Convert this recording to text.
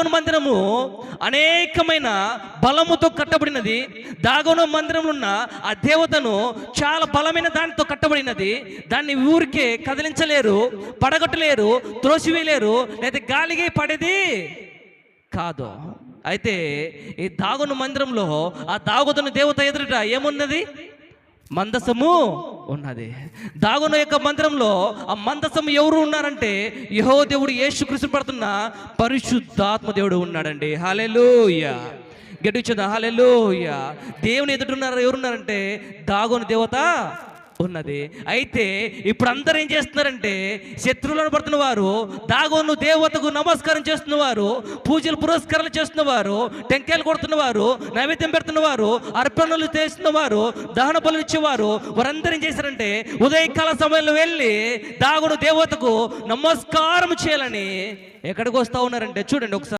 దాగోను మందిరము అనేకమైన బలముతో కట్టబడినది. దాగోను మందిరంలో ఉన్న ఆ దేవతను చాలా బలమైన దానితో కట్టబడినది. దాన్ని ఊరికే కదిలించలేరు పడగొట్టలేరు త్రోసివేయలేరు లేదా గాలికి పడేది కాదు. అయితే ఈ దాగును మందిరంలో ఆ దాగుతున్న దేవత ఎదురుట ఏమున్నది? మందసము. ఉన్నది. దాగున యొక్క మందిరంలో ఆ మందసము ఎవరు ఉన్నారంటే యహో దేవుడు యేసు కృష్ణ పడుతున్న పరిశుద్ధాత్మ దేవుడు ఉన్నాడండి. హాలెలూయ గెటిచుదా హాలెలూయ దేవుని ఎదుటిన్నారు ఎవరున్నారంటే దాగుని దేవత ఉన్నది. అయితే ఇప్పుడు అందరూ ఏం చేస్తున్నారంటే శత్రువులను పడుతున్న వారు దాగోను దేవతకు నమస్కారం చేస్తున్న వారు పూజలు పురస్కారాలు చేస్తున్న వారు టెంకాయలు కొడుతున్న వారు నైవేద్యం పెడుతున్న వారు అర్పణలు చేస్తున్న వారు దహన బలు ఇచ్చేవారు. వారందరూ ఏం చేశారంటే ఉదయకాల సమయంలో వెళ్ళి దాగుడు దేవతకు నమస్కారం చేయాలని ఎక్కడికి వస్తా ఉన్నారంటే చూడండి ఒకసారి.